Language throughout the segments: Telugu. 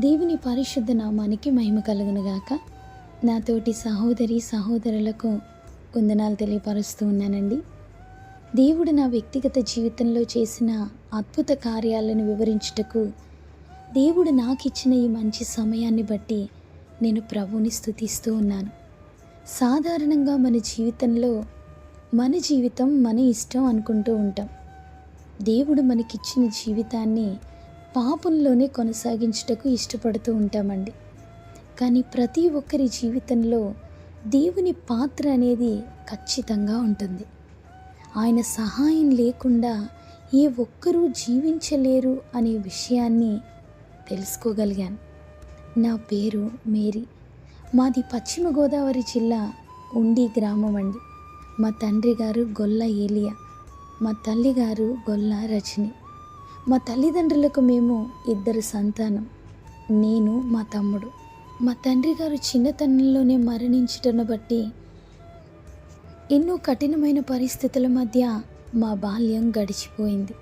దేవుని పరిశుద్ధ నామానికి మహిమ కలుగునుగాక. నాతోటి సహోదరి సహోదరులకు వందనాలు తెలియపరుస్తూ ఉన్నానండి. దేవుడు నా వ్యక్తిగత జీవితంలో చేసిన అద్భుత కార్యాలను వివరించుటకు దేవుడు నాకు ఇచ్చిన ఈ మంచి సమయాన్ని బట్టి నేను ప్రభువుని స్థుతిస్తూ ఉన్నాను. సాధారణంగా మన జీవితంలో మన జీవితం మన ఇష్టం అనుకుంటూ ఉంటాం. దేవుడు మనకిచ్చిన జీవితాన్ని పాపంలోనే కొనసాగించుటకు ఇష్టపడుతూ ఉంటామండి. కానీ ప్రతి ఒక్కరి జీవితంలో దేవుని పాత్ర అనేది ఖచ్చితంగా ఉంటుంది. ఆయన సహాయం లేకుండా ఏ ఒక్కరూ జీవించలేరు అనే విషయాన్ని తెలుసుకోగలిగాను. నా పేరు మేరీ. మాది పశ్చిమ గోదావరి జిల్లా ఉండి గ్రామం అండి. మా తండ్రి గారు గొల్ల ఏలియా. మా తల్లి గారు గొల్ల రజని. మా తల్లిదండ్రులకు మేము ఇద్దరు సంతానం. నేను మా తమ్ముడు. మా తండ్రి గారు చిన్నతనంలోనే మరణించటను బట్టి ఎన్నో కఠినమైన పరిస్థితుల మధ్య మా బాల్యం గడిచిపోయింది.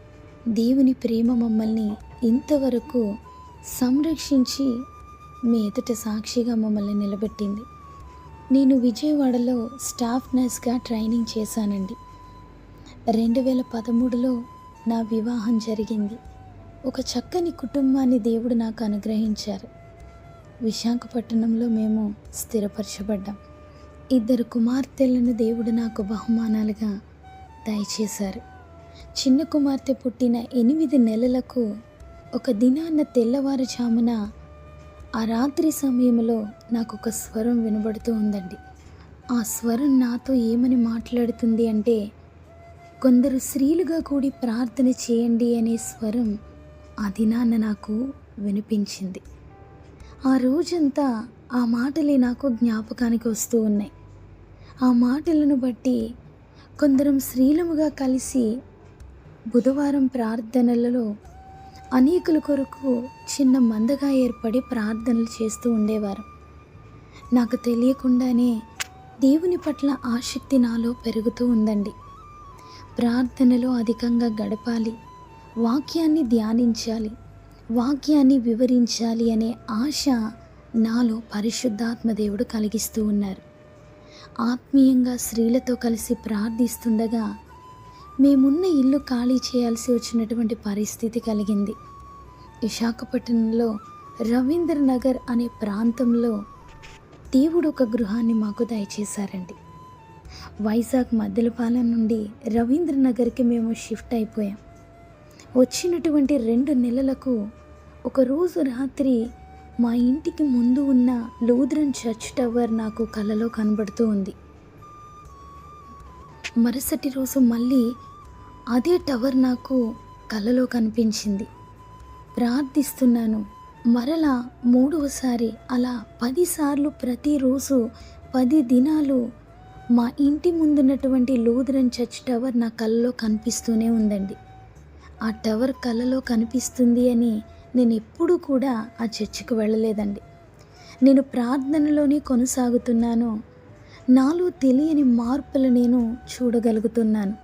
దేవుని ప్రేమ మమ్మల్ని ఇంతవరకు సంరక్షించి మీ ఎదుట సాక్షిగా మమ్మల్ని నిలబెట్టింది. నేను విజయవాడలో స్టాఫ్ నర్స్గా ట్రైనింగ్ చేశానండి. రెండు వేల పదమూడులో నా వివాహం జరిగింది. ఒక చక్కని కుటుంబాన్ని దేవుడు నాకు అనుగ్రహించారు. విశాఖపట్నంలో మేము స్థిరపరచబడ్డాం. ఇద్దరు కుమార్తెలను దేవుడు నాకు బహుమానాలుగా దయచేశారు. చిన్న కుమార్తె పుట్టిన ఎనిమిది నెలలకు ఒక దినాన్న తెల్లవారుజామున ఆ రాత్రి సమయంలో నాకు ఒక స్వరం వినబడుతూ ఉందండి. ఆ స్వరం నాతో ఏమని మాట్లాడుతుంది అంటే కొందరు స్త్రీలుగా కూడి ప్రార్థన చేయండి అనే స్వరం ఆ దినాన నాకు వినిపించింది. ఆ రోజంతా ఆ మాటలే నాకు జ్ఞాపకానికి వస్తూ ఉన్నాయి. ఆ మాటలను బట్టి కొందరం స్త్రీలముగా కలిసి బుధవారం ప్రార్థనలలో అనేకుల కొరకు చిన్న మందగా ఏర్పడి ప్రార్థనలు చేస్తూ ఉండేవారు. నాకు తెలియకుండానే దేవుని పట్ల ఆసక్తి నాలో పెరుగుతూ ఉందండి. ప్రార్థనలో అధికంగా గడపాలి. వాక్యాన్ని ధ్యానించాలి. వాక్యాన్ని వివరించాలి అనే ఆశ నాలో పరిశుద్ధాత్మ దేవుడు కలిగిస్తూ ఉన్నారు. ఆత్మీయంగా స్త్రీలతో కలిసి ప్రార్థిస్తుండగా మేమున్న ఇల్లు ఖాళీ చేయాల్సి వచ్చినటువంటి పరిస్థితి కలిగింది. విశాఖపట్నంలో రవీంద్రనగర్ అనే ప్రాంతంలో దేవుడు ఒక గృహాన్ని మాకు దయచేశారండి. వైజాగ్ మద్దెలపాలెం నుండి రవీంద్రనగర్కి మేము షిఫ్ట్ అయిపోయాం. వచ్చినటువంటి రెండు నెలలకు ఒకరోజు రాత్రి మా ఇంటికి ముందు ఉన్న లూథరన్ చర్చ్ టవర్ నాకు కలలో కనబడుతూ ఉంది. మరుసటి రోజు మళ్ళీ అదే టవర్ నాకు కలలో కనిపించింది. ప్రార్థిస్తున్నాను మరలా మూడవసారి అలా పదిసార్లు ప్రతిరోజు పది దినాలు మా ఇంటి ముందున్నటువంటి లూథరన్ చర్చ్ టవర్ నా కళ్ళలో కనిపిస్తూనే ఉందండి. ఆ టవర్ కళ్ళలో కనిపిస్తుంది అని నేను ఎప్పుడూ కూడా ఆ చర్చికి వెళ్ళలేదండి. నేను ప్రార్థనలోనే కొనసాగుతున్నాను. నాలో తెలియని మార్పులు నేను చూడగలుగుతున్నాను.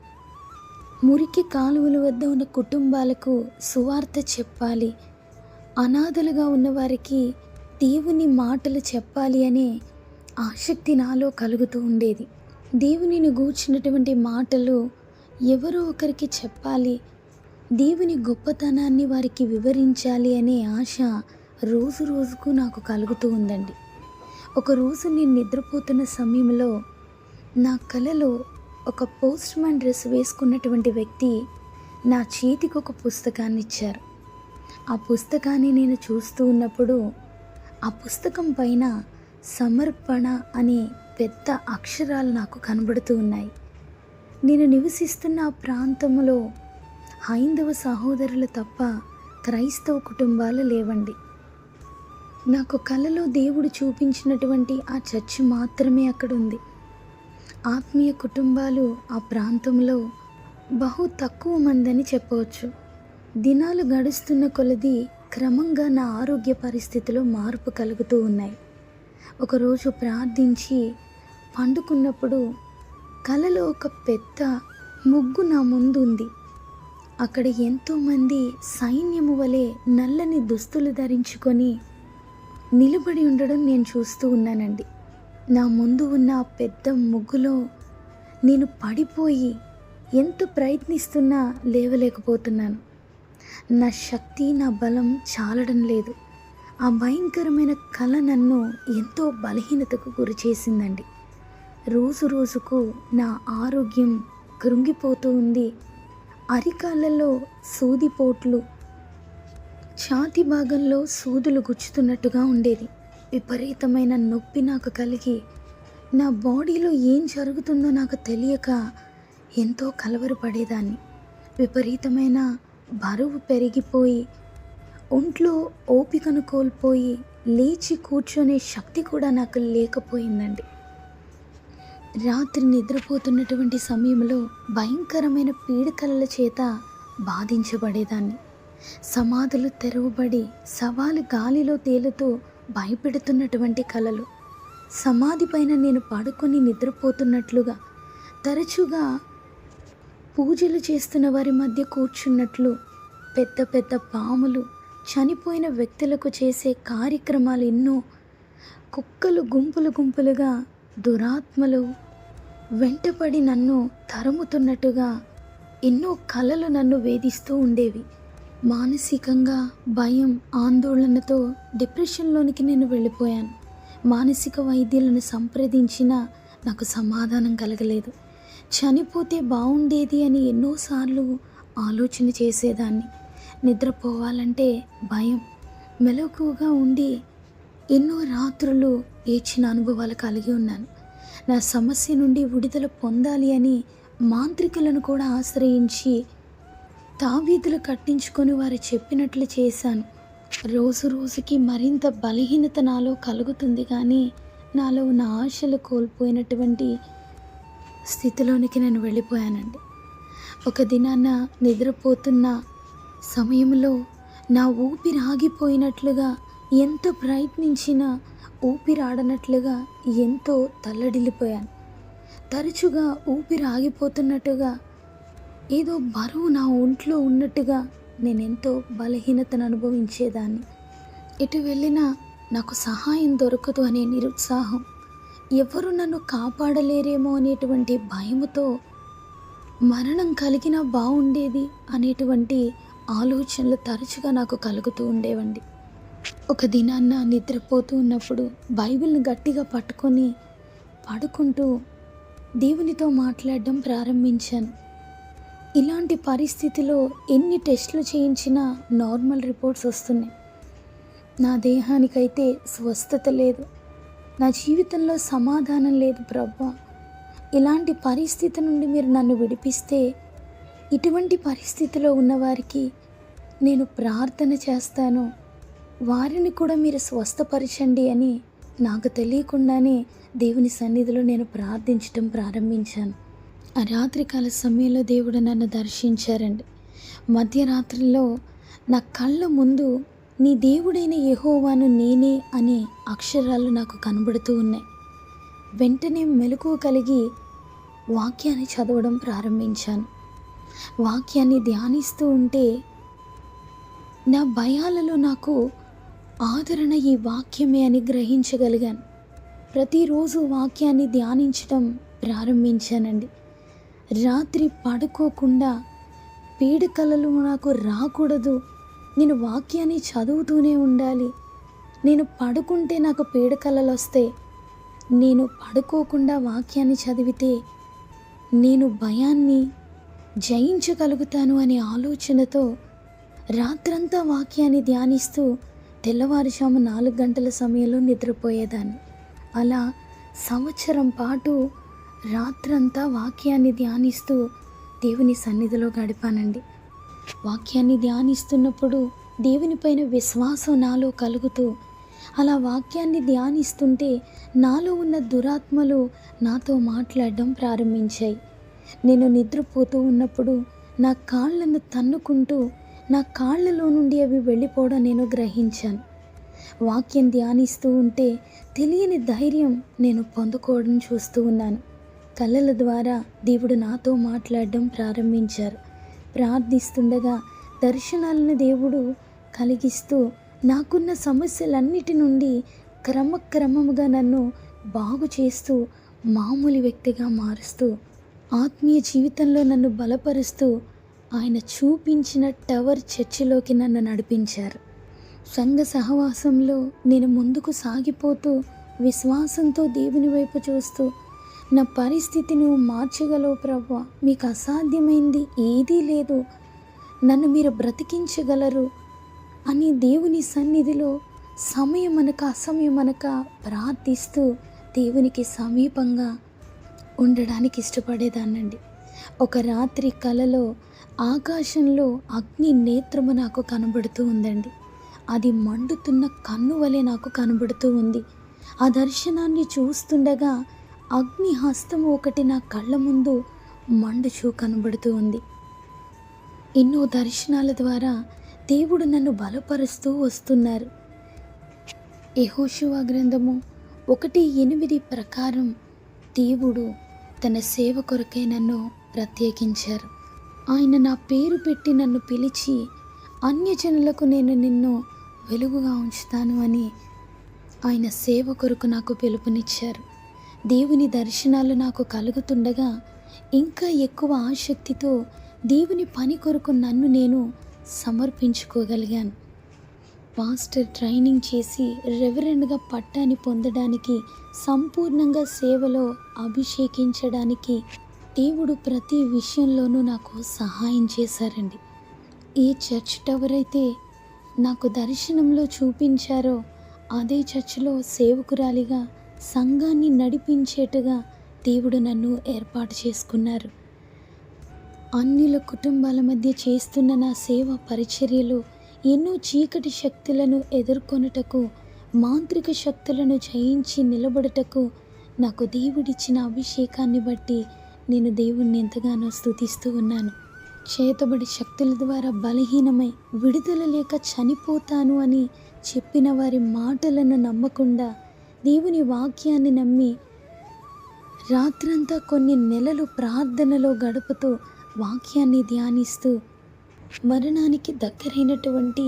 మురికి కాలువల వద్ద ఉన్న కుటుంబాలకు సువార్త చెప్పాలి. అనాథలుగా ఉన్నవారికి దేవుని మాటలు చెప్పాలి అనే ఆసక్తి నాలో కలుగుతూ ఉండేది. దేవునిని గూర్చినటువంటి మాటలు ఎవరో ఒకరికి చెప్పాలి. దేవుని గొప్పతనాన్ని వారికి వివరించాలి అనే ఆశ రోజు రోజుకు నాకు కలుగుతూ ఉందండి. ఒకరోజు నేను నిద్రపోతున్న సమయంలో నా కలలో ఒక పోస్ట్ మ్యాన్ డ్రెస్ వేసుకున్నటువంటి వ్యక్తి నా చేతికి ఒక పుస్తకాన్ని ఇచ్చారు. ఆ పుస్తకాన్ని నేను చూస్తూ ఉన్నప్పుడు ఆ పుస్తకం పైన సమర్పణ అనే పెద్ద అక్షరాలు నాకు కనబడుతూ ఉన్నాయి. నేను నివసిస్తున్న ఆ ప్రాంతంలో హైందవ సహోదరులు తప్ప క్రైస్తవ కుటుంబాలు లేవండి. నాకు కలలో దేవుడు చూపించినటువంటి ఆ చర్చి మాత్రమే అక్కడ ఉంది ఆత్మీయ కుటుంబాలు ఆ ప్రాంతంలో బహు తక్కువ మందని చెప్పవచ్చు. దినాలు గడుస్తున్న కొలది క్రమంగా నా ఆరోగ్య పరిస్థితిలో మార్పు కలుగుతూ ఉన్నాయి. ఒకరోజు ప్రార్థించి పండుకున్నప్పుడు కలలో ఒక పెద్ద ముగ్గు నా ముందు ఉంది అక్కడ ఎంతోమంది సైన్యము వలె నల్లని దుస్తులు ధరించుకొని నిలబడి ఉండడం నేను చూస్తూ ఉన్నానండి. నా ముందు ఉన్న ఆ పెద్ద ముగ్గులో నేను పడిపోయి ఎంత ప్రయత్నిస్తున్నా లేవలేకపోతున్నాను. నా శక్తి నా బలం చాలడం లేదు. ఆ భయంకరమైన కళ నన్ను ఎంతో బలహీనతకు గురి చేసిందండి రోజు రోజుకు నా ఆరోగ్యం కృంగిపోతూ ఉంది. అరికాళ్ళలో సూదిపోట్లు ఛాతి భాగంలో సూదులు గుచ్చుతున్నట్టుగా ఉండేది. విపరీతమైన నొప్పి నాకు కలిగి నా బాడీలో ఏం జరుగుతుందో నాకు తెలియక ఎంతో కలవరపడేదాన్ని. విపరీతమైన బరువు పెరిగిపోయి ఒంట్లో ఓపికను కోల్పోయి లేచి కూర్చొనే శక్తి కూడా నాకు లేకపోయిందండి. రాత్రి నిద్రపోతున్నటువంటి సమయంలో భయంకరమైన పీడకలల చేత బాధించబడేదాన్ని. సమాధులు తెరవబడి సవాలు గాలిలో తేలుతూ భయపెడుతున్నటువంటి కలలు. సమాధి పైన నేను పడుకొని నిద్రపోతున్నట్లుగా తరచుగా పూజలు చేస్తున్న వారి మధ్య కూర్చున్నట్లు పెద్ద పెద్ద పాములు చనిపోయిన వ్యక్తులకు చేసే కార్యక్రమాలు ఎన్నో కుక్కలు గుంపులు గుంపులుగా దురాత్మలు వెంటపడి నన్ను తరుముతున్నట్టుగా ఎన్నో కలలు నన్ను వేధిస్తూ ఉండేవి. మానసికంగా భయం ఆందోళనతో డిప్రెషన్లోనికి నేను వెళ్ళిపోయాను. మానసిక వైద్యులను సంప్రదించినా నాకు సమాధానం కలగలేదు. చనిపోతే బాగుండేది అని ఎన్నోసార్లు ఆలోచన చేసేదాన్ని. నిద్రపోవాలంటే భయం మెలకుగా ఉండి ఎన్నో రాత్రులు ఏడ్చిన అనుభవాలు కలిగి ఉన్నాను. నా సమస్య నుండి విడుదల పొందాలి అని మాంత్రికులను కూడా ఆశ్రయించి తావీధులు కట్టించుకొని వారు చెప్పినట్లు చేశాను. రోజు రోజుకి మరింత బలహీనత నాలో కలుగుతుంది కానీ నాలో ఉన్న ఆశలు కోల్పోయినటువంటి స్థితిలోనికి నేను వెళ్ళిపోయానండి. ఒక దినాన నిద్రపోతున్న సమయంలో నా ఊపిరి ఆగిపోయినట్లుగా ఎంత ప్రయత్నించినా ఊపిరాడనట్లుగా ఎంతో తల్లడిల్లిపోయాను. తరచుగా ఊపిరి ఆగిపోతున్నట్టుగా ఏదో బరువు నా ఒంట్లో ఉన్నట్టుగా నేను ఎంతో బలహీనతను అనుభవించేదాన్ని ఎటు వెళ్ళినా నాకు సహాయం దొరకదు అనే నిరుత్సాహం. ఎవరు నన్ను కాపాడలేరేమో అనేటువంటి భయముతో మరణం కలిగినా బాగుండేది అనేటువంటి ఆలోచనలు తరచుగా నాకు కలుగుతూ ఉండేవండి. ఒక దినాన్న నిద్రపోతూ ఉన్నప్పుడు బైబిల్ని గట్టిగా పట్టుకొని పడుకుంటూ దేవునితో మాట్లాడడం ప్రారంభించాను. ఇలాంటి పరిస్థితిలో ఎన్ని టెస్టులు చేయించినా నార్మల్ రిపోర్ట్స్ వస్తున్నాయి. నా దేహానికైతే స్వస్థత లేదు. నా జీవితంలో సమాధానం లేదు ప్రభా. ఇలాంటి పరిస్థితి నుండి మీరు నన్ను విడిపిస్తే ఇటువంటి పరిస్థితిలో ఉన్నవారికి నేను ప్రార్థన చేస్తాను. వారిని కూడా మీరు స్వస్థపరచండి అని నాకు తెలియకుండానే దేవుని సన్నిధిలో నేను ప్రార్థించటం ప్రారంభించాను. ఆ రాత్రికాల సమయంలో దేవుడు నన్ను దర్శించారండి. మధ్యరాత్రిలో నా కళ్ళ ముందు నీ దేవుడైన యహోవాను నేనే అనే అక్షరాలు నాకు కనబడుతూ ఉన్నాయి. వెంటనే మెలకువ కలిగి వాక్యాన్ని చదవడం ప్రారంభించాను. వాక్యాన్ని ధ్యానిస్తూ ఉంటే నా భయాలలో నాకు ఆదరణ ఈ వాక్యమే అని గ్రహించగలిగాను. ప్రతిరోజు వాక్యాన్ని ధ్యానించడం ప్రారంభించానండి. రాత్రి పడుకోకుండా పీడకలలు నాకు రాకూడదు. నేను వాక్యాన్ని చదువుతూనే ఉండాలి. నేను పడుకుంటే నాకు పీడకలలు వస్తాయి నేను పడుకోకుండా వాక్యాన్ని చదివితే నేను భయాన్ని జయించగలుగుతాను అనే ఆలోచనతో రాత్రంతా వాక్యాన్ని ధ్యానిస్తూ తెల్లవారుజాము నాలుగు గంటల సమయంలో నిద్రపోయేదాన్ని. అలా సంవత్సరం పాటు రాత్రంతా వాక్యాన్ని ధ్యానిస్తూ దేవుని సన్నిధిలో గడిపానండి. వాక్యాన్ని ధ్యానిస్తున్నప్పుడు దేవునిపైన విశ్వాసం నాలో కలుగుతూ అలా వాక్యాన్ని ధ్యానిస్తుంటే నాలో ఉన్న దురాత్మలు నాతో మాట్లాడడం ప్రారంభించాయి. నేను నిద్రపోతూ ఉన్నప్పుడు నా కాళ్ళను తన్నుకుంటూ నా కాళ్ళలో నుండి అవి వెళ్ళిపోవడం నేను గ్రహించాను. వాక్యం ధ్యానిస్తూ ఉంటే తెలియని ధైర్యం నేను పొందుకోవడం చూస్తూ ఉన్నాను. కళ్ళల ద్వారా దేవుడు నాతో మాట్లాడడం ప్రారంభించారు. ప్రార్థిస్తుండగా దర్శనాలను దేవుడు కలిగిస్తూ నాకున్న సమస్యలన్నిటి నుండి క్రమక్రమముగా నన్ను బాగు చేస్తూ మామూలు వ్యక్తిగా మారుస్తూ ఆత్మీయ జీవితంలో నన్ను బలపరుస్తూ ఆయన చూపించిన టవర్ చర్చిలోకి నన్ను నడిపించారు. సంఘ సహవాసంలో నేను ముందుకు సాగిపోతూ విశ్వాసంతో దేవుని వైపు చూస్తూ నా పరిస్థితి నువ్వు మార్చగలవు ప్రభు మీకు అసాధ్యమైంది ఏదీ లేదు నన్ను మీరు బ్రతికించగలరు అని దేవుని సన్నిధిలో సమయం అనక అసమయం అనక ప్రార్థిస్తూ దేవునికి సమీపంగా ఉండడానికి ఇష్టపడేదాన్నండి. ఒక రాత్రి కలలో ఆకాశంలో అగ్ని నేత్రము నాకు కనబడుతూ ఉందండి. అది మండుతున్న కన్ను వలె నాకు కనబడుతూ ఉంది. ఆ దర్శనాన్ని చూస్తుండగా అగ్ని హస్తము ఒకటి నా కళ్ళ ముందు మండుచూ కనబడుతూ ఉంది. ఎన్నో దర్శనాల ద్వారా దేవుడు నన్ను బలపరుస్తూ వస్తున్నారు. యహోశివా గ్రంథము ఒకటి ఎనిమిది ప్రకారం దేవుడు తన సేవ కొరకై నన్ను ప్రత్యేకించారు. ఆయన నా పేరు పెట్టి నన్ను పిలిచి అన్యజనులకు నేను నిన్ను వెలుగుగా ఉంచుతాను అని ఆయన సేవ కొరకు నాకు పిలుపునిచ్చారు. దేవుని దర్శనాలు నాకు కలుగుతుండగా ఇంకా ఎక్కువ ఆసక్తితో దేవుని పని కొరకు నన్ను నేను సమర్పించుకోగలిగాను. మాస్టర్ ట్రైనింగ్ చేసి రెవరెండ్గా పట్టాన్ని పొందడానికి సంపూర్ణంగా సేవలో అభిషేకించడానికి దేవుడు ప్రతి విషయంలోనూ నాకు సహాయం చేశారండి. ఏ చర్చ్ టవర్ అయితే నాకు దర్శనంలో చూపించారో అదే చర్చిలో సేవకురాలిగా సంఘాన్ని నడిపించేట్టుగా దేవుడు నన్ను ఏర్పాటు చేసుకున్నారు. అన్యుల కుటుంబాల మధ్య చేస్తున్న నా సేవ పరిచర్యలు ఎన్నో చీకటి శక్తులను ఎదుర్కొనుటకు మాంత్రిక శక్తులను జయించి నిలబడుటకు నాకు దేవుడిచ్చిన అభిషేకాన్ని బట్టి నేను దేవుణ్ణి ఎంతగానో స్థుతిస్తూ ఉన్నాను. చేతబడి శక్తుల ద్వారా బలహీనమై విడుదల లేక చనిపోతాను అని చెప్పిన వారి మాటలను నమ్మకుండా దేవుని వాక్యాన్ని నమ్మి రాత్రంతా కొన్ని నెలలు ప్రార్థనలో గడుపుతూ వాక్యాన్ని ధ్యానిస్తూ మరణానికి దగ్గరైనటువంటి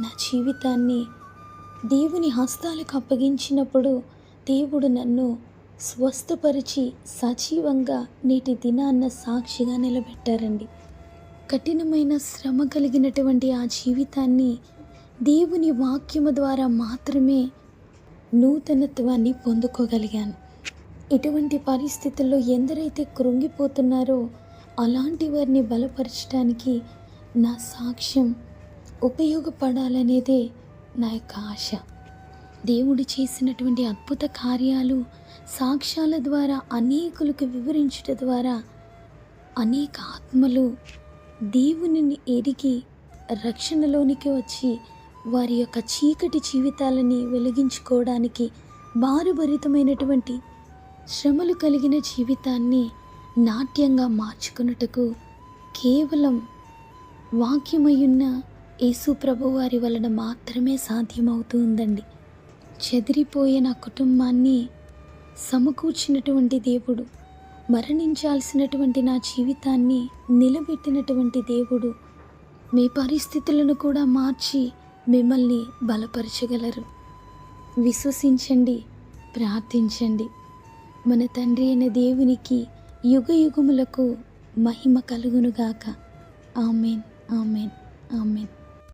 నా జీవితాన్ని దేవుని హస్తాలకు అప్పగించినప్పుడు దేవుడు నన్ను స్వస్థపరిచి సజీవంగా నేటి దినాన్న సాక్షిగా నిలబెట్టారండి. కఠినమైన శ్రమ కలిగినటువంటి ఆ జీవితాన్ని దేవుని వాక్యము ద్వారా మాత్రమే నూతనత్వాన్ని పొందుకోగలిగాను. ఇటువంటి పరిస్థితుల్లో ఎందరైతే కృంగిపోతున్నారో అలాంటి వారిని బలపరచడానికి నా సాక్ష్యం ఉపయోగపడాలనేదే నా యొక్క ఆశ. దేవుడు చేసినటువంటి అద్భుత కార్యాలు సాక్ష్యాల ద్వారా అనేకులకు వివరించుట ద్వారా అనేక ఆత్మలు దేవునిని ఎరిగి రక్షణలోనికి వచ్చి వారి యొక్క చీకటి జీవితాలని వెలిగించుకోవడానికి భారభరితమైనటువంటి శ్రమలు కలిగిన జీవితాన్ని నాట్యంగా మార్చుకున్నటకు కేవలం వాక్యమయున్న యేసు ప్రభు వారి వలన మాత్రమే సాధ్యమవుతుందండి. చెదిరిపోయే నా కుటుంబాన్ని సమకూర్చినటువంటి దేవుడు మరణించాల్సినటువంటి నా జీవితాన్ని నిలబెట్టినటువంటి దేవుడు మీ పరిస్థితులను కూడా మార్చి మిమ్మల్ని బలపరచగలరు. విశ్వసించండి ప్రార్థించండి. మన తండ్రి అయిన దేవునికి యుగ యుగములకు మహిమ కలుగునుగాక. Amen amen amen.